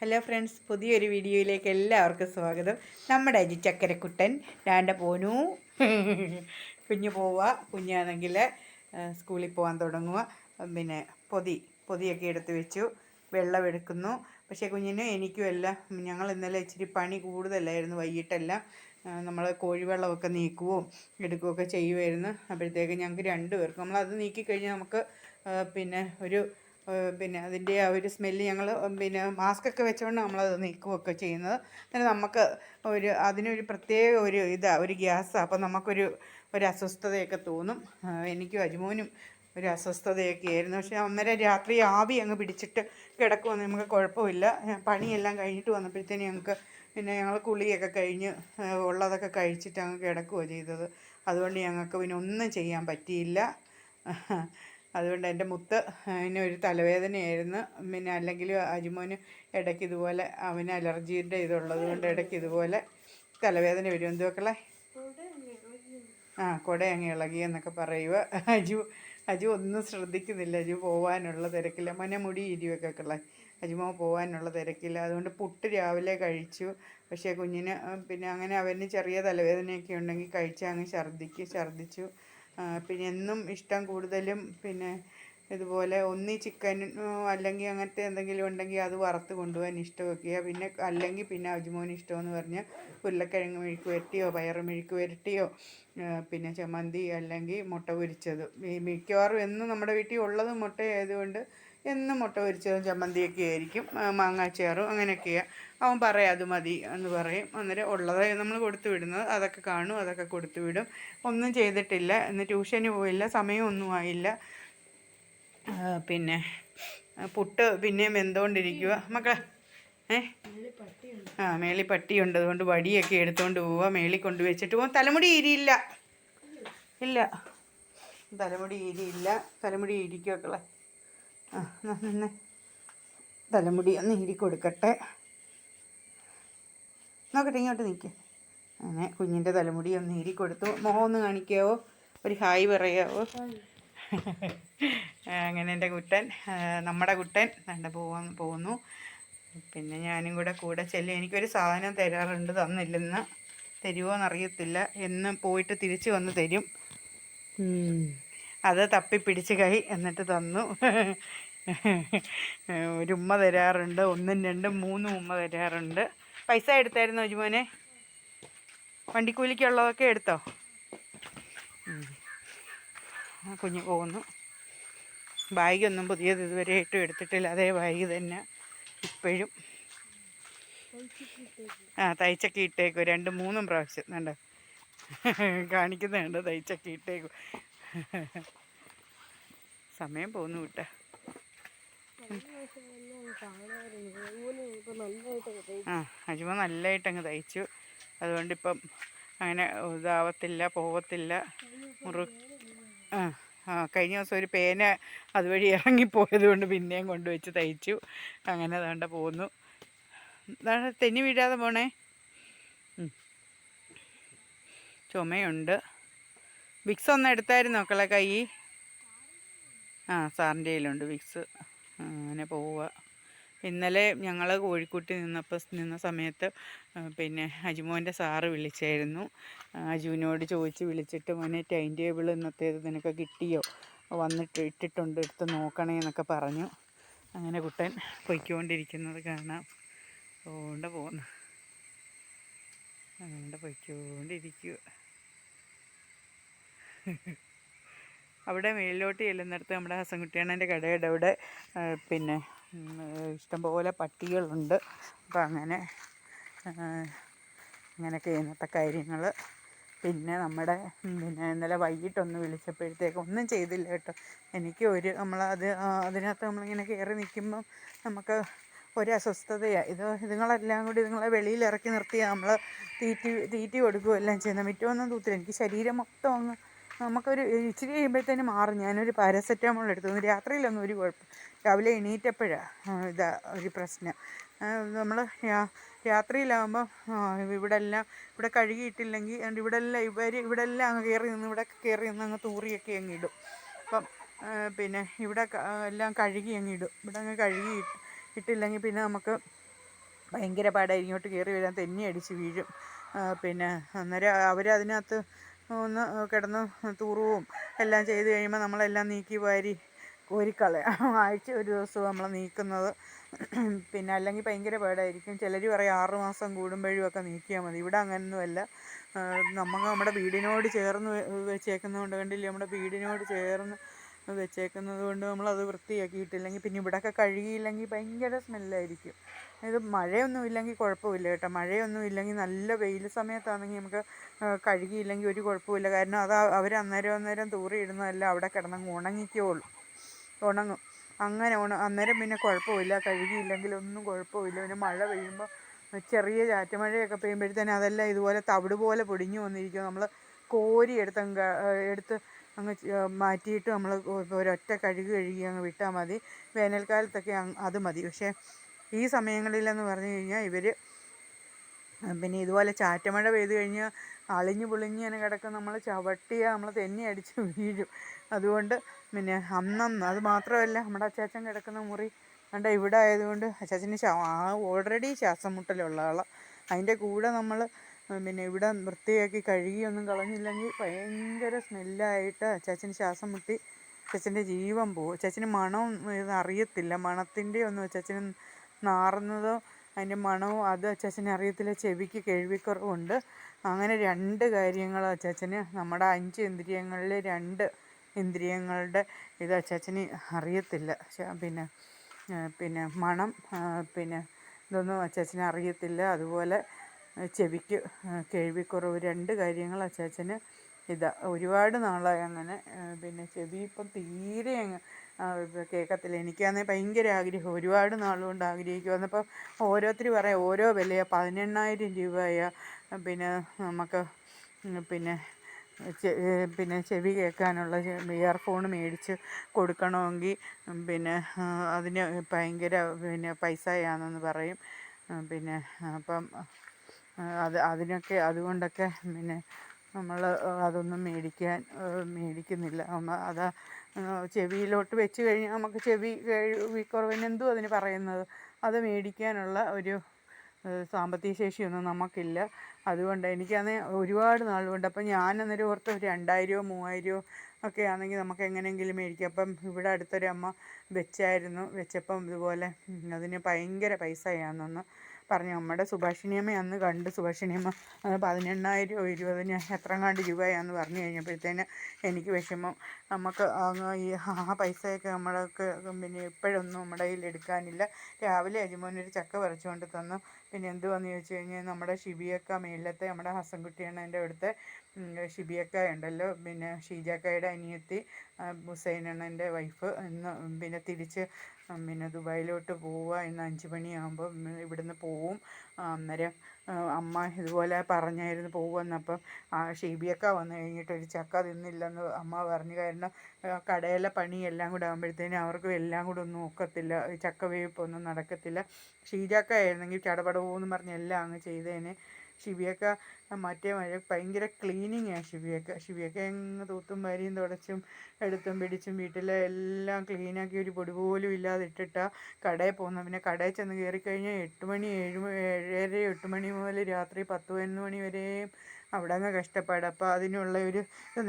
Hello friends പുതിയൊരു വീഡിയോയിലേക്ക് എല്ലാവർക്കും സ്വാഗതം. നമ്മുടെ അജി ചക്കരക്കുട്ടൻ ഡാണ്ട പോനു. കുഞ്ഞു പോവുക. കുഞ്ഞാണെങ്കിൽ സ്കൂളിൽ പോകാൻ തുടങ്ങുക. പിന്നെ പൊതി പൊതിയൊക്കെ എടുത്ത് വെച്ചു. വെള്ളം എടുക്കുന്നു. പക്ഷേ കുഞ്ഞിന് എനിക്കും എല്ലാം ഞങ്ങൾ ഇന്നലെ ഇച്ചിരി പണി കൂടുതലായിരുന്നു വൈകിട്ടെല്ലാം. നമ്മൾ കോഴിവെള്ളമൊക്കെ നീക്കുകയും എടുക്കുകയൊക്കെ ചെയ്യുമായിരുന്നു അപ്പോഴത്തേക്ക് ഞങ്ങൾക്ക് രണ്ട് പേർക്കും നമ്മളത് നീക്കിക്കഴിഞ്ഞാൽ നമുക്ക് പിന്നെ ഒരു പിന്നെ അതിന്റെ ആ ഒരു സ്മെല്ല് ഞങ്ങൾ പിന്നെ മാസ്കൊക്കെ വെച്ചുകൊണ്ട് നമ്മളത് നീക്കുകയൊക്കെ ചെയ്യുന്നത്. പിന്നെ നമുക്ക് ഒരു അതിനൊരു പ്രത്യേക ഒരു ഇതാണ് ഒരു ഗ്യാസാണ് അപ്പം നമുക്കൊരു ഒരു അസ്വസ്ഥതയൊക്കെ തോന്നും. എനിക്കും അജ്മോനും ഒരു അസ്വസ്ഥതയൊക്കെ ആയിരുന്നു. പക്ഷേ അന്നേരം രാത്രി ആവി അങ്ങ് പിടിച്ചിട്ട് കിടക്കുമെന്ന് നമുക്ക് കുഴപ്പമില്ല. പണിയെല്ലാം കഴിഞ്ഞിട്ട് വന്നപ്പോഴത്തേന് ഞങ്ങൾക്ക് പിന്നെ ഞങ്ങൾ കുളിയൊക്കെ കഴിഞ്ഞ് ഉള്ളതൊക്കെ കഴിച്ചിട്ട് അങ്ങ് കിടക്കുകയോ ചെയ്തത്. അതുകൊണ്ട് ഞങ്ങൾക്ക് പിന്നെ ഒന്നും ചെയ്യാൻ പറ്റിയില്ല. അതുകൊണ്ട് എന്റെ മുത്ത് അതിന് ഒരു തലവേദനയായിരുന്നു. പിന്നെ അല്ലെങ്കിൽ അജിമോന് ഇടയ്ക്ക് ഇതുപോലെ അവന് അലർജീന്റെ ഇതുള്ളത് കൊണ്ട് ഇടയ്ക്ക് ഇതുപോലെ തലവേദന വരും. എന്തുവക്കളെ ആ കുട അങ്ങ് ഇളകി എന്നൊക്കെ പറയുക. അജു അജു ഒന്നും ശ്രദ്ധിക്കുന്നില്ല. അജു പോവാനുള്ള തിരക്കില്ല. മന മുടി ഇരിവൊക്കെ അജുമോ പോവാനുള്ള തിരക്കില്ല. അതുകൊണ്ട് പുട്ട് രാവിലെ കഴിച്ചു. പക്ഷേ കുഞ്ഞിന് പിന്നെ അങ്ങനെ അവന് ചെറിയ തലവേദനയൊക്കെ ഉണ്ടെങ്കിൽ കഴിച്ചാൽ അങ്ങ് ഛർദ്ദിക്ക് ഛർദ്ദിച്ചു. പിന്നെ എന്നും ഇഷ്ടം കൂടുതലും പിന്നെ ഇതുപോലെ ഒന്നി ചിക്കൻ അല്ലെങ്കിൽ അങ്ങനത്തെ എന്തെങ്കിലും ഉണ്ടെങ്കിൽ അത് വറുത്ത് കൊണ്ടുപോകാൻ ഇഷ്ടമൊക്കെയാണ് പിന്നെ അല്ലെങ്കിൽ പിന്നെ അജുമോൻ ഇഷ്ടമെന്ന് പറഞ്ഞാൽ ഉരുളക്കിഴങ്ങ് മെഴുക്ക് വരട്ടിയോ പയറ് മെഴുക്ക് വരട്ടിയോ പിന്നെ ചമ്മന്തി അല്ലെങ്കിൽ മുട്ട പൊരിച്ചത്. മിക്കവാറും എന്നും നമ്മുടെ വീട്ടിൽ ഉള്ളത് മുട്ട ആയതുകൊണ്ട് എന്നും മുട്ട പൊരിച്ചതും ചമ്മന്തിയൊക്കെ ആയിരിക്കും. മാങ്ങാച്ചാറും അങ്ങനെയൊക്കെയാണ് അവൻ പറയാം അത് മതി എന്ന് പറയും. അന്നേരം ഉള്ളത് നമ്മൾ കൊടുത്തു വിടുന്നത് അതൊക്കെ കാണും അതൊക്കെ കൊടുത്തു വിടും. ഒന്നും ചെയ്തിട്ടില്ല. ഇന്ന് ട്യൂഷന് പോയില്ല സമയമൊന്നും ആയില്ല. പിന്നെ പുട്ട് പിന്നെയും വെന്തുകൊണ്ടിരിക്കുക മക്കളെ ഏ? ആ മേളി പട്ടിയുണ്ട്. അതുകൊണ്ട് വടിയൊക്കെ എടുത്തുകൊണ്ട് പോവുക മേളി കൊണ്ട് വെച്ചിട്ട് പോവാം. തലമുടി ഇരിയില്ല ഇല്ല. തലമുടി ഇരിയില്ല തലമുടി ഇരിക്കുമക്കളെ ആ തലമുടി ഒന്ന് ഇരി കൊടുക്കട്ടെ. നോക്കട്ടെ ഇങ്ങോട്ട് നിൽക്ക് അങ്ങനെ കുഞ്ഞിന്റെ തലമുടി ഒന്ന് ഇരി കൊടുത്തു. മുഖം ഒന്ന് കാണിക്കാവോ? ഒരു ഹായ് പറയാവോ? അങ്ങനെ എന്റെ കുട്ടൻ നമ്മുടെ കുട്ടൻ കണ്ട പോവാൻ പോകുന്നു. പിന്നെ ഞാനും കൂടെ കൂടെ ചെല്ലും. എനിക്കൊരു സാധനം തരാറുണ്ട് തന്നില്ലെന്ന്. തരുമോ എന്നറിയത്തില്ല എന്നും പോയിട്ട് തിരിച്ചു വന്ന് തരും. അത് തപ്പിപ്പിടിച്ച് കൈ എന്നിട്ട് തന്നു. ഒരു ഉമ്മ തരാറുണ്ട് ഒന്നും രണ്ടും മൂന്നും ഉമ്മ തരാറുണ്ട്. പൈസ എടുത്തായിരുന്നു ഒരുമോനെ വണ്ടിക്കൂലിക്കുള്ളതൊക്കെ എടുത്തോ? കുഞ്ഞു പോകുന്നു. ബാഗൊന്നും പുതിയത് ഇതുവരെ ആയിട്ടും എടുത്തിട്ടില്ല. അതേ ബാഗ് തന്നെ ഇപ്പോഴും. ആ തയ്ച്ചൊക്കെ ഇട്ടേക്കും. രണ്ട് മൂന്നും പ്രാവശ്യം. കണ്ടോ? കാണിക്കുന്നുണ്ട് തയ്ച്ചൊക്കെ ഇട്ടേക്കും. സമയം പോകുന്നു വിട്ട. ആ അജുമ നല്ലതായിട്ട് അങ്ങ് തയ്ച്ചു അതുകൊണ്ട് ഇപ്പം അങ്ങനെ ഇതാവത്തില്ല പോവത്തില്ല. മുറു ആ ആ കഴിഞ്ഞ ദിവസം ഒരു പേന അതുവഴി ഇറങ്ങിപ്പോയത് കൊണ്ട് പിന്നെയും കൊണ്ടുവച്ച് തയ്ച്ചു. അങ്ങനെ അതുകൊണ്ട് പോന്നു. തെന്നി വീഴാതെ പോണേ. ചുമയുണ്ട്. വിക്സ് ഒന്ന് എടുത്തായിരുന്നു മക്കളെ കൈ. ആ സാറിന്റെ കയ്യിലുണ്ട് വിക്സ്. അങ്ങനെ പോവുക. ഇന്നലെ ഞങ്ങൾ കോഴിക്കുട്ടി നിന്നപ്പോൾ നിന്ന സമയത്ത് പിന്നെ അജിമോന്റെ സാറ് വിളിച്ചായിരുന്നു. അജുവിനോട് ചോദിച്ച് വിളിച്ചിട്ട് മോനെ ടൈം ടേബിൾ ഇന്നത്തേത് നിനക്ക് കിട്ടിയോ? വന്നിട്ട് ഇട്ടിട്ടുണ്ട് എടുത്ത് നോക്കണേ എന്നൊക്കെ പറഞ്ഞു. അങ്ങനെ കുട്ടൻ പൊയ്ക്കൊണ്ടിരിക്കുന്നത് കാണാം. അതുകൊണ്ട് പോകുന്നു അതുകൊണ്ട് പൊയ്ക്കൊണ്ടിരിക്കുക അവിടെ മേളിലോട്ട് ചെല്ലുന്നിടത്ത് നമ്മുടെ ഹസൻകുട്ടിയണ്ണന്റെ കടയുടെ അവിടെ പിന്നെ ഇഷ്ടംപോലെ പട്ടികളുണ്ട്. അപ്പം അങ്ങനെ അങ്ങനെയൊക്കെ ഇന്നത്തെ കാര്യങ്ങൾ. പിന്നെ നമ്മുടെ പിന്നെ ഇന്നലെ വൈകിട്ടൊന്ന് വിളിച്ചപ്പോഴത്തേക്ക് ഒന്നും ചെയ്തില്ല കേട്ടോ. എനിക്ക് ഒരു നമ്മൾ അത് അതിനകത്ത് നമ്മളിങ്ങനെ കയറി നിൽക്കുമ്പം നമുക്ക് ഒരു അസ്വസ്ഥതയാണ് ഇത് ഇതുങ്ങളെല്ലാം കൂടി ഇതുങ്ങളെ വെളിയിൽ ഇറക്കി നിർത്തി നമ്മൾ തീറ്റി തീറ്റി കൊടുക്കുകയെല്ലാം ചെയ്യുന്ന മിറ്റമൊന്നും തൂത്തില്ല. എനിക്ക് ശരീരം മൊത്തം അങ്ങ് നമുക്കൊരു ഇച്ചിരി കഴിയുമ്പോഴത്തേന് മാറും. ഞാനൊരു പാരസെറ്റാമോൾ എടുത്തു. രാത്രിയിലൊന്നും ഒരു കുഴപ്പം. രാവിലെ എണീറ്റപ്പോഴാണ് ഇതാ ഒരു പ്രശ്നം. നമ്മൾ രാത്രിയിലാകുമ്പോൾ ഇവിടെ എല്ലാം ഇവിടെ കഴുകിയിട്ടില്ലെങ്കിൽ അതുകൊണ്ട് ഇവിടെ എല്ലാം ഇവർ ഇവിടെ എല്ലാം അങ്ങ് കയറി നിന്ന് ഇവിടെ കയറി നിന്ന് അങ്ങ് തൂറിയൊക്കെ അങ്ങ് ഇടും. അപ്പം പിന്നെ ഇവിടെ എല്ലാം കഴുകി അങ്ങ് ഇടും. ഇവിടെ അങ്ങ് കഴുകി ഇട്ടില്ലെങ്കിൽ പിന്നെ നമുക്ക് ഭയങ്കര പാടായി ഇങ്ങോട്ട് കയറി വരാൻ തെന്നി അടിച്ച് വീഴും. പിന്നെ അന്നേരം അവരതിനകത്ത് ഒന്ന് കിടന്ന് തൂറുവും എല്ലാം ചെയ്ത് കഴിയുമ്പോൾ നമ്മളെല്ലാം നീക്കി വാരി കോരിക്കളയാം. ആഴ്ച ഒരു ദിവസം നമ്മൾ നീക്കുന്നത്. പിന്നെ അല്ലെങ്കിൽ ഭയങ്കര പേടായിരിക്കും. ചിലർ പറയും ആറ് മാസം കൂടുമ്പോഴും ഒക്കെ നീക്കിയാൽ മതി. ഇവിടെ അങ്ങനെയൊന്നുമല്ല നമുക്ക് നമ്മുടെ വീടിനോട് ചേർന്ന് വെച്ചേക്കുന്നതുകൊണ്ട് കണ്ടില്ലേ? നമ്മുടെ വീടിനോട് ചേർന്ന് വെച്ചേക്കുന്നത് കൊണ്ട് നമ്മളത് വൃത്തിയാക്കിയിട്ടില്ലെങ്കിൽ പിന്നെ ഇവിടെയൊക്കെ കഴുകിയില്ലെങ്കിൽ ഭയങ്കര സ്മെല്ലായിരിക്കും. ഇത് മഴയൊന്നും ഇല്ലെങ്കിൽ കുഴപ്പമില്ല കേട്ടോ. മഴയൊന്നും ഇല്ലെങ്കിൽ നല്ല വെയിൽ സമയത്താണെങ്കിൽ നമുക്ക് കഴുകിയില്ലെങ്കിൽ ഒരു കുഴപ്പമില്ല. കാരണം അത് അവർ അന്നേരം അന്നേരം തൂറിയിടുന്നതല്ല അവിടെ കിടന്നങ്ങ് ഉണങ്ങിക്കോളൂ. ഉണങ്ങും. അങ്ങനെ ഉണ അന്നേരം പിന്നെ കുഴപ്പമില്ല. കഴുകിയില്ലെങ്കിൽ ഒന്നും കുഴപ്പമില്ല. പിന്നെ മഴ പെയ്യുമ്പോൾ ചെറിയ ചാറ്റമഴയൊക്കെ പെയ്യുമ്പോഴത്തേനും അതെല്ലാം ഇതുപോലെ തവിട് പോലെ പൊടിഞ്ഞു വന്നിരിക്കും. നമ്മൾ കോരി എടുത്ത് അങ്ങ് എടുത്ത് അങ്ങ് മാറ്റിയിട്ട് നമ്മൾ ഒരൊറ്റ കഴുകി കഴുകി അങ്ങ് വിട്ടാൽ മതി. വേനൽക്കാലത്തൊക്കെ അത് മതി. പക്ഷേ ഈ സമയങ്ങളിലെന്ന് പറഞ്ഞു കഴിഞ്ഞാൽ ഇവർ പിന്നെ ഇതുപോലെ ചാറ്റമഴ പെയ്തു കഴിഞ്ഞാൽ അളിഞ്ഞു പൊളിഞ്ഞ് ഇങ്ങനെ കിടക്കും. നമ്മൾ ചവിട്ടിയ നമ്മൾ തെന്നി അടിച്ച് വീഴും. അതുകൊണ്ട് പിന്നെ അന്നന്ന് അത് മാത്രമല്ല നമ്മുടെ അച്ചാച്ചൻ കിടക്കുന്ന മുറി കണ്ട ഇവിടെ ആയതുകൊണ്ട് അച്ചാച്ചന് ഓൾറെഡി ശ്വാസം മുട്ടലുള്ള ആളാണ് അതിന്റെ കൂടെ നമ്മൾ പിന്നെ ഇവിടെ വൃത്തിയാക്കി കഴുകിയൊന്നും കളഞ്ഞില്ലെങ്കിൽ ഭയങ്കര സ്മെല്ലായിട്ട് അച്ചാച്ചന് ശ്വാസം മുട്ടി അച്ചാച്ചന്റെ ജീവൻ പോകും അച്ചാച്ചന് മണം ഇത് അറിയത്തില്ല. മണത്തിന്റെ ഒന്നും അച്ചാച്ചന് നാറുന്നതോ അതിന്റെ മണവും അത് അച്ചാച്ചന് അറിയത്തില്ല. ചെവിക്ക് കേൾവിക്കുറവുണ്ട്. അങ്ങനെ രണ്ട് കാര്യങ്ങൾ അച്ചാച്ചന് നമ്മുടെ അഞ്ച് ഇന്ദ്രിയങ്ങളിൽ രണ്ട് ഇന്ദ്രിയങ്ങളുടെ ഇത് അച്ചാച്ചന് അറിയത്തില്ല. പിന്നെ പിന്നെ മണം പിന്നെ ഇതൊന്നും അച്ചാച്ചന് അറിയത്തില്ല. അതുപോലെ ചെവിക്ക് കേൾവിക്കുറവ് രണ്ട് കാര്യങ്ങൾ അച്ചാച്ചന് ഇതാ ഒരുപാട് നാളായി അങ്ങനെ പിന്നെ ചെവി ഇപ്പം തീരെ അങ്ങ് കേൾക്കത്തില്ല എനിക്കാണെങ്കിൽ ഭയങ്കര ആഗ്രഹം. ഒരുപാട് നാളുകൊണ്ട് ആഗ്രഹിക്കും വന്നപ്പോൾ ഓരോരുത്തർ പറയാം ഓരോ വിലയാണ് പതിനെണ്ണായിരം രൂപയാണ് പിന്നെ നമുക്ക് പിന്നെ പിന്നെ ചെവി കേൾക്കാനുള്ള ഇയർഫോൺ മേടിച്ച് കൊടുക്കണമെങ്കിൽ പിന്നെ അതിന് ഭയങ്കര പിന്നെ പൈസയാണെന്ന് പറയും. പിന്നെ അപ്പം അത് അതിനൊക്കെ അതുകൊണ്ടൊക്കെ പിന്നെ നമ്മൾ അതൊന്നും മേടിക്കാൻ മേടിക്കുന്നില്ല. അത് ചെവിയിലോട്ട് വെച്ച് കഴിഞ്ഞാൽ നമുക്ക് ചെവി കേൾവിക്കുറവിന് എന്തും അതിന് പറയുന്നത്. അത് മേടിക്കാനുള്ള ഒരു സാമ്പത്തിക ശേഷിയൊന്നും നമുക്കില്ല. അതുകൊണ്ട് എനിക്കാണെ ഒരുപാട് നാളുകൊണ്ട് അപ്പം ഞാൻ അന്നേരം ഓർത്ത് രണ്ടായിരമോ മൂവായിരമോ ഒക്കെ ആണെങ്കിൽ നമുക്ക് എങ്ങനെയെങ്കിലും മേടിക്കാം. അപ്പം ഇവിടെ അടുത്തൊരമ്മ വെച്ചായിരുന്നു. വെച്ചപ്പം ഇതുപോലെ അതിന് ഭയങ്കര പൈസയാണെന്ന് പറഞ്ഞു നമ്മുടെ സുഭാഷിണിയമ്മ അന്ന് കണ്ട് സുഭാഷിണിയമ്മ അത് പതിനെണ്ണായിരമോ ഇരുപതിന് കണ്ട് രൂപയാന്ന് പറഞ്ഞു കഴിഞ്ഞപ്പോഴത്തേന് എനിക്ക് വിഷമം. നമുക്ക് ഈ ആ പൈസയൊക്കെ നമ്മൾക്ക് പിന്നെ ഇപ്പോഴൊന്നും നമ്മുടെ കയ്യിൽ എടുക്കാനില്ല. രാവിലെ അജിമോനൊരു ചക്ക പറിച്ചുകൊണ്ട് തന്നു. പിന്നെ എന്തുവാന്ന് ചോദിച്ചു കഴിഞ്ഞാൽ നമ്മുടെ ഷിബിയക്ക മേലത്തെ നമ്മുടെ ഹസൻകുട്ടിയണ്ണന്റെ അവിടുത്തെ ഉം, ഷിബിയക്ക ഉണ്ടല്ലോ. പിന്നെ ഷീജാക്കയുടെ അനിയത്തി ഹുസൈനണ്ണന്റെ വൈഫ് ഇന്ന് പിന്നെ തിരിച്ച് പിന്നെ ദുബായിലോട്ട് പോവുക ഇന്ന് അഞ്ച് മണിയാകുമ്പോൾ ഇവിടുന്ന് പോവും. അന്നേരം അമ്മ ഇതുപോലെ പറഞ്ഞായിരുന്നു പോകുമെന്നപ്പം ആ ഷീബിയൊക്കെ വന്നു കഴിഞ്ഞിട്ട് ഒരു ചക്ക തിന്നില്ലെന്ന് അമ്മ പറഞ്ഞു. കാരണം കടയിലെ പണി എല്ലാം കൂടെ ആകുമ്പോഴത്തേനും അവർക്ക് എല്ലാം കൂടെ ഒന്നും ഒക്കത്തില്ല. ചക്ക വേവിപ്പൊന്നും നടക്കത്തില്ല. ഷീജാക്ക ആയിരുന്നെങ്കിൽ ചടപടവെന്ന് പറഞ്ഞ് എല്ലാം അങ്ങ് ചെയ്തേനെ. ഷിബിയൊക്കെ മറ്റേ ഭയങ്കര ക്ലീനിങ്ങാണ് ശിവിയൊക്കെ. ശിവിയൊക്കെ അങ്ങ് തൂത്തും വാരിയും തുടച്ചും എടുത്തും പിടിച്ചും വീട്ടിലെ എല്ലാം ക്ലീനാക്കി ഒരു പൊടി പോലും ഇല്ലാതെ ഇട്ടിട്ടാ കടയിൽ പോകുന്നത്. പിന്നെ കടയിൽ ചെന്ന് കയറി കഴിഞ്ഞാൽ എട്ട് മണി ഏഴ് ഏഴര എട്ട് മണി മുതൽ രാത്രി പത്ത് പതിനൊന്ന് മണി വരെയും അവിടെ അങ്ങ് കഷ്ടപ്പാട്. അപ്പോൾ അതിനുള്ള ഒരു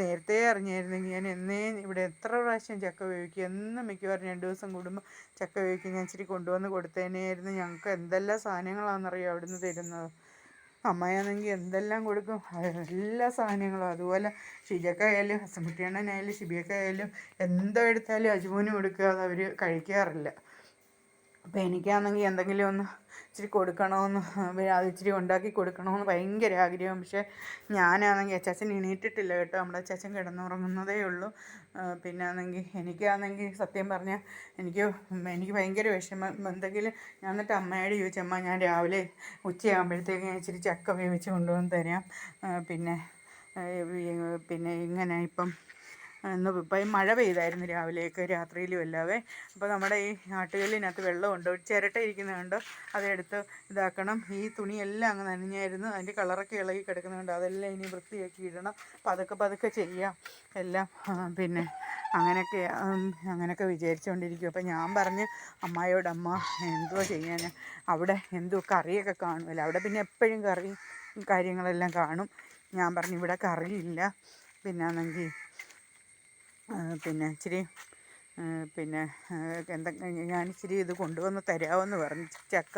നേരത്തെ അറിഞ്ഞായിരുന്നെങ്കിൽ ഞാൻ എന്നേ ഇവിടെ എത്ര പ്രാവശ്യം ചക്ക വേവിക്കും? എന്നും മിക്കവാറും രണ്ട് ദിവസം കൂടുമ്പോൾ ചക്ക വേവിക്കും. ഞാൻ ഇച്ചിരി കൊണ്ടുവന്ന് കൊടുത്തേനെയായിരുന്നു. ഞങ്ങൾക്ക് എന്തെല്ലാം സാധനങ്ങളാണെന്നറിയോ അവിടുന്ന് തരുന്നത്? അമ്മയാണെങ്കിൽ എന്തെല്ലാം കൊടുക്കും? എല്ലാ സാധനങ്ങളും. അതുപോലെ ഷിജക്കായാലും ഹസൻകുട്ടിയണ്ണനായാലും ഷിബിയക്കായാലും എന്തോ എടുത്താലും അജുമോന് കൊടുക്കുക അത് അവർ കഴിക്കാറില്ല. അപ്പോൾ എനിക്കാണെങ്കിൽ എന്തെങ്കിലും ഒന്ന് ഇച്ചിരി കൊടുക്കണമെന്ന് അത് ഇച്ചിരി ഉണ്ടാക്കി കൊടുക്കണമെന്ന് ഭയങ്കര ആഗ്രഹം. പക്ഷേ ഞാനാണെങ്കിൽ അച്ചാച്ചൻ എണീറ്റിട്ടില്ല കേട്ടോ. നമ്മുടെ അച്ചാച്ചൻ കിടന്നുറങ്ങുന്നതേ ഉള്ളൂ. പിന്നെ ആണെങ്കിൽ എനിക്കാണെങ്കിൽ സത്യം പറഞ്ഞാൽ എനിക്ക് എനിക്ക് ഭയങ്കര വിഷമം. എന്തെങ്കിലും ഞാൻ എന്നിട്ട് അമ്മയോട് ചോദിച്ചമ്മ ഞാൻ രാവിലെ ഉച്ചയാകുമ്പോഴത്തേക്ക് ഞാൻ ഇച്ചിരി ചക്ക വേവിച്ച് കൊണ്ടുവന്ന് തരാം. പിന്നെ പിന്നെ ഇങ്ങനെ ഇപ്പം ഇന്ന് ഇപ്പം മഴ പെയ്തായിരുന്നു രാവിലെയൊക്കെ രാത്രിയിലും അല്ലാതെ അപ്പോൾ നമ്മുടെ ഈ ആട്ടുകല്ലിനകത്ത് വെള്ളമുണ്ട്. ഒരു ചിരട്ട ഇരിക്കുന്നുണ്ട് അതെടുത്ത് ഇതാക്കണം. ഈ തുണിയെല്ലാം അങ്ങ് നനഞ്ഞായിരുന്നു. അതിന്റെ കളറൊക്കെ ഇളകി കിടക്കുന്നുണ്ട്. അതെല്ലാം ഇനി വൃത്തിയാക്കി ഇടണം. പതുക്കെ പതുക്കെ ചെയ്യാം. എല്ലാം പിന്നെ അങ്ങനെയൊക്കെ അങ്ങനെയൊക്കെ വിചാരിച്ചുകൊണ്ടിരിക്കും അപ്പോൾ ഞാൻ പറഞ്ഞ് അമ്മായോട് അമ്മ എന്തുവാ ചെയ്യാൻ അവിടെ എന്തോ കറിയൊക്കെ കാണുമല്ലോ. അവിടെ പിന്നെ എപ്പോഴും കറി കാര്യങ്ങളെല്ലാം കാണും. ഞാൻ പറഞ്ഞു ഇവിടെ കറിയില്ല. പിന്നെ ആണെങ്കിൽ പിന്നെ ഇച്ചിരി പിന്നെ എന്തൊക്കെ ഞാൻ ഇച്ചിരി ഇത് കൊണ്ടുവന്ന് തരാമെന്ന് പറഞ്ഞു. ചക്ക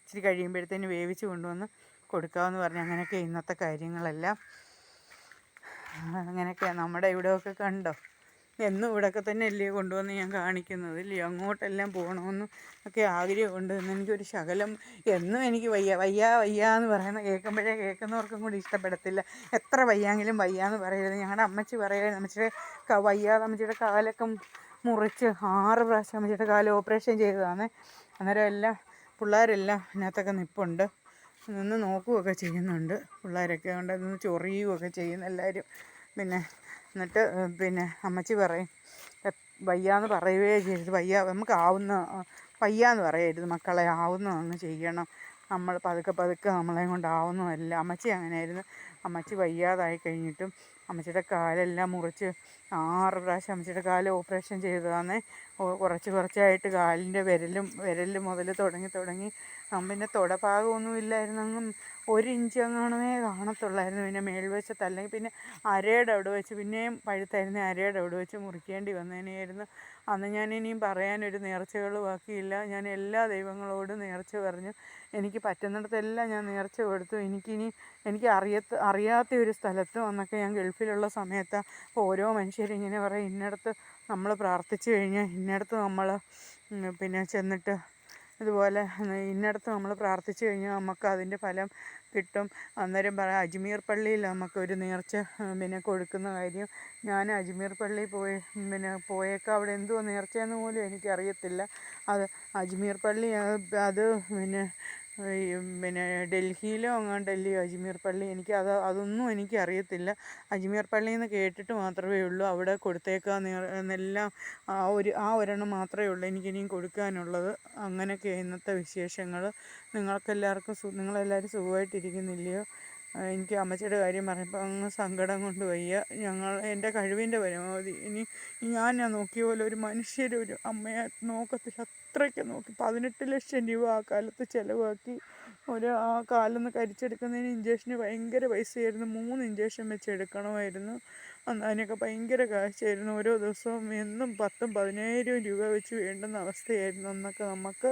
ഇച്ചിരി കഴിയുമ്പോഴത്തേന് വേവിച്ച് കൊണ്ടുവന്ന് കൊടുക്കാമെന്ന് പറഞ്ഞു. അങ്ങനെയൊക്കെ ഇന്നത്തെ കാര്യങ്ങളെല്ലാം. അങ്ങനെയൊക്കെ നമ്മുടെ ഇവിടെയൊക്കെ കണ്ടോ? എന്നും ഇവിടെയൊക്കെ തന്നെ അല്ലേ കൊണ്ടുവന്ന് ഞാൻ കാണിക്കുന്നത്? ഇല്ലേ? അങ്ങോട്ടെല്ലാം പോകണമെന്ന് ഒക്കെ ആഗ്രഹമുണ്ട്. എനിക്കൊരു ശകലം എന്നും എനിക്ക് വയ്യ വയ്യ വയ്യ എന്ന് പറയുന്നത് കേൾക്കുമ്പോഴേ കേൾക്കുന്നവർക്കും കൂടി ഇഷ്ടപ്പെടത്തില്ല. എത്ര വയ്യാങ്കിലും വയ്യ എന്ന് പറയരുത്. ഞങ്ങളുടെ അമ്മച്ചി പറയുന്നത് അമ്മച്ചിയുടെ വയ്യാതെ അമ്മച്ചിയുടെ കാലൊക്കെ മുറിച്ച് ആറ് പ്രാവശ്യം അമ്മച്ചിയുടെ കാൽ ഓപ്പറേഷൻ ചെയ്തതാണ്. അന്നേരം എല്ലാം പിള്ളേരെല്ലാം അതിനകത്തൊക്കെ നിപ്പുണ്ട്. നിന്ന് നോക്കുകയൊക്കെ ചെയ്യുന്നുണ്ട്. പിള്ളേരൊക്കെ കൊണ്ട് നിന്ന് ചൊറിയുകയൊക്കെ ചെയ്യുന്നു എല്ലാവരും. പിന്നെ എന്നിട്ട് പിന്നെ അമ്മച്ചി പറയും വയ്യാന്ന് പറയുകയേ ചെയ്യരുത്. വയ്യ നമുക്ക് ആവുന്ന വയ്യാന്ന് പറയരുത് മക്കളെ. ആവുന്ന അങ്ങ് ചെയ്യണം. നമ്മൾ പതുക്കെ പതുക്കെ നമ്മളെ കൊണ്ടാവുന്നതല്ല അമ്മച്ചി അങ്ങനെയായിരുന്നു. അമ്മച്ചി വയ്യാതായി കഴിഞ്ഞിട്ടും അമ്മച്ചിയുടെ കാലെല്ലാം മുറിച്ച് ആറ് പ്രാവശ്യം അമ്മച്ചിയുടെ കാൽ ഓപ്പറേഷൻ ചെയ്തതാണ് കുറച്ച് കുറച്ചായിട്ട് കാലിന്റെ വിരലും വിരലും മുതൽ തുടങ്ങി തുടങ്ങി. പിന്നെ തുടഭാഗമൊന്നും ഇല്ലായിരുന്നു. അങ്ങ് ഒരു ഇഞ്ച് അങ്ങാണമേ കാണത്തുള്ളായിരുന്നു. പിന്നെ മേൽവശത്ത് അല്ലെങ്കിൽ പിന്നെ അരയുടെ അവിടെ വെച്ച് പിന്നെയും പഴുത്തായിരുന്നു അരയുടെ അവിടെ വെച്ച് മുറിക്കേണ്ടി വന്നതിനെയായിരുന്നു അന്ന് ഞാൻ ഇനിയും പറയാനൊരു നേർച്ചകൾ ബാക്കിയില്ല. ഞാൻ എല്ലാ ദൈവങ്ങളോടും നേർച്ച പറഞ്ഞു. എനിക്ക് പറ്റുന്നിടത്തെല്ലാം ഞാൻ നേർച്ച കൊടുത്തു. എനിക്കിനി എനിക്ക് അറിയത്ത് അറിയാത്ത ഒരു സ്ഥലത്ത് അന്നൊക്കെ ഞാൻ ഗൾഫിലുള്ള സമയത്ത് ഓരോ മനുഷ്യരിങ്ങനെ പറയും ഇന്നടത്ത് നമ്മൾ പ്രാർത്ഥിച്ചു കഴിഞ്ഞാൽ ഇന്നടത്ത് നമ്മൾ പിന്നെ ചെന്നിട്ട് ഇതുപോലെ ഇന്നടത്ത് നമ്മൾ പ്രാർത്ഥിച്ചു കഴിഞ്ഞാൽ നമുക്ക് അതിന്റെ ഫലം കിട്ടും. അന്നേരം പറയാം അജ്മീർ പള്ളിയിൽ നമുക്കൊരു നേർച്ച പിന്നെ കൊടുക്കുന്ന കാര്യം ഞാൻ അജ്മീർ പള്ളിയിൽ പോയി പിന്നെ പോയേക്കാം. അവിടെ എന്തോ നേർച്ചയെന്ന് പോലും എനിക്കറിയത്തില്ല. അത് അജ്മീർ പള്ളി അത് പിന്നെ പിന്നെ ഡൽഹിയിലോ അങ്ങാണ്ടല്ലേ അജ്മീർ പള്ളി? എനിക്ക് അത് അതൊന്നും എനിക്ക് അറിയത്തില്ല. അജ്മീർ പള്ളി എന്ന് കേട്ടിട്ട് മാത്രമേ ഉള്ളൂ. അവിടെ കൊടുത്തേക്കാം എന്നെല്ലാം ആ ഒരു ആ ഒരെണ്ണം മാത്രമേ ഉള്ളൂ എനിക്കിനിയും കൊടുക്കാനുള്ളത്. അങ്ങനെയൊക്കെ ഇന്നത്തെ വിശേഷങ്ങൾ നിങ്ങൾക്കെല്ലാവർക്കും സു നിങ്ങളെല്ലാവരും സുഖമായിട്ടിരിക്കുന്നില്ലയോ? എനിക്ക് അമ്മച്ചിയുടെ കാര്യം പറഞ്ഞപ്പോൾ അങ്ങ് സങ്കടം കൊണ്ട് വയ്യ. ഞങ്ങൾ എന്റെ കഴിവിന്റെ പരമാവധി. ഇനി ഞാൻ ഞാൻ നോക്കിയ പോലെ ഒരു മനുഷ്യരൊരു അമ്മയെ നോക്കത്തില്ല. അത്രയ്ക്ക് നോക്കി. പതിനെട്ട് ലക്ഷം രൂപ ആ കാലത്ത് ചിലവാക്കി. ഒരു ആ കാലൊന്ന് കരിച്ചെടുക്കുന്നതിന് ഇഞ്ചക്ഷന് ഭയങ്കര പൈസയായിരുന്നു. മൂന്ന് ഇഞ്ചക്ഷൻ വെച്ച് എടുക്കണമായിരുന്നു. അതിനൊക്കെ ഭയങ്കര കാശായിരുന്നു. ഓരോ ദിവസവും എന്നും പത്തും പതിനായിരവും രൂപ വെച്ച് വേണ്ടുന്ന അവസ്ഥയായിരുന്നു അന്നൊക്കെ നമുക്ക്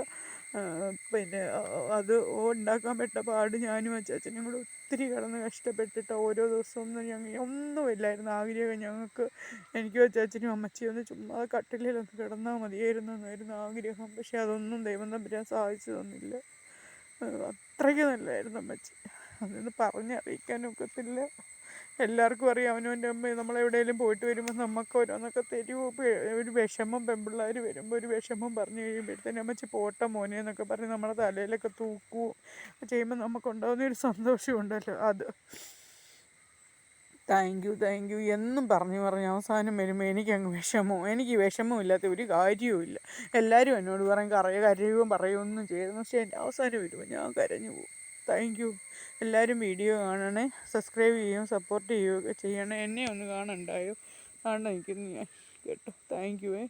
പിന്നെ അത് ഉണ്ടാക്കാൻ പെട്ട പാട് ഞാനും അച്ചാച്ചനും കൂടെ ഒത്തിരി കിടന്ന് കഷ്ടപ്പെട്ടിട്ട് ഓരോ ദിവസവും ഞങ്ങൾ ഒന്നുമില്ലായിരുന്നു ആഗ്രഹം ഞങ്ങൾക്ക് എനിക്കും അച്ചാച്ചനും അമ്മച്ചിയും ഒന്ന് ചുമ്മാ കട്ടിലൊന്ന് കിടന്നാൽ മതിയായിരുന്നു എന്നായിരുന്നു ആഗ്രഹം. പക്ഷെ അതൊന്നും ദൈവം തമ്പുരാൻ സാധിച്ചു തന്നില്ല അത്രയ്ക്ക് നല്ലതായിരുന്നു അമ്മച്ചി. അതൊന്ന് പറഞ്ഞറിയിക്കാനൊക്കത്തില്ല എല്ലാവർക്കും അറിയാം അവനവന്റെ അമ്മ നമ്മളെവിടെയെങ്കിലും പോയിട്ട് വരുമ്പോൾ നമുക്ക് ഓരോന്നൊക്കെ തരുമോ ഒരു വിഷമം പെമ്പിള്ളേർ വരുമ്പോൾ ഒരു വിഷമം പറഞ്ഞു കഴിയുമ്പോഴത്തേനും അമ്മച്ചി പോട്ട മോനെ എന്നൊക്കെ പറഞ്ഞ് നമ്മുടെ തലയിലൊക്കെ തൂക്കൂ ചെയ്യുമ്പോൾ നമുക്കുണ്ടാകുന്ന ഒരു സന്തോഷമുണ്ടല്ലോ അത്. താങ്ക് യു താങ്ക് യു എന്നും പറഞ്ഞു പറഞ്ഞ് അവസാനം വരുമ്പോൾ എനിക്കങ്ങ് വിഷമവും എനിക്ക് വിഷമമില്ലാത്ത ഒരു കാര്യവുമില്ല എല്ലാവരും എന്നോട് പറയും കറയോ കരയുകയും പറയുകയൊന്നും ചെയ്യുന്നു പക്ഷേ എന്റെ അവസാനം വരുമ്പോൾ ഞാൻ കരഞ്ഞു പോകും. Thank you. എല്ലാവരും വീഡിയോ കാണണേ സബ്സ്ക്രൈബ് ചെയ്യുകയും സപ്പോർട്ട് ചെയ്യുകയൊക്കെ ചെയ്യണേ. എന്നെ ഒന്ന് കാണണ്ടായോ? കാണണം എനിക്കൊന്ന് ഞാൻ കേട്ടോ. താങ്ക് യു ഏ.